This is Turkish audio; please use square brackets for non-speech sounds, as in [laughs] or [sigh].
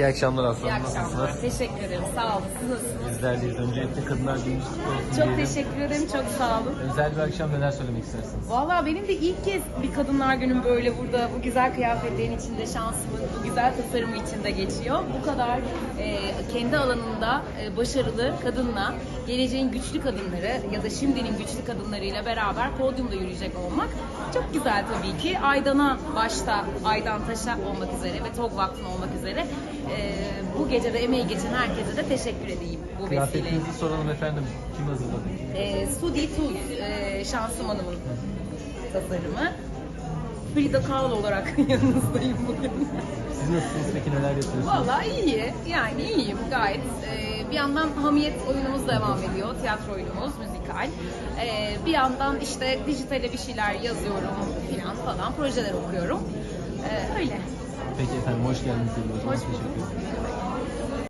İyi akşamlar İyi Aslan. akşamlar. Nasılsınız? Teşekkür ederim. Sağ olun. Siz nasılsınız? Bizlerdeyiz. Öncelikle Kadınlar Günü kutlu olsun Çok diyelim. teşekkür ederim. Çok sağ olun. Özel bir akşam neler söylemek istersiniz? Valla benim de ilk kez bir Kadınlar Günüm böyle burada bu güzel kıyafetlerin içinde şansımın bu güzel tasarımı içinde geçiyor. Bu kadar e, kendi alanında e, başarılı kadınla geleceğin güçlü kadınları ya da şimdinin güçlü kadınlarıyla beraber podyumda yürüyecek olmak çok güzel tabii ki. Aydan'a başta Aydan Taş'a olmak üzere ve Tog Vakfı'na olmak üzere e, bu gecede emeği geçen herkese de teşekkür edeyim bu vesileyle. Kıyafetinizi soralım efendim. Kim hazırladı? E, Sudi Tuz, e, Şansım Hanım'ın tasarımı. Frida Kahlo olarak [laughs] yanınızdayım bugün. Siz nasılsınız peki neler yapıyorsunuz? Vallahi iyi, yani iyiyim gayet. E, bir yandan Hamiyet oyunumuz devam ediyor, tiyatro oyunumuz, müzikal. E, bir yandan işte dijitale bir şeyler yazıyorum falan falan, projeler okuyorum. E, öyle. Peki efendim hoş geldiniz. Hoş bulduk. Teşekkür.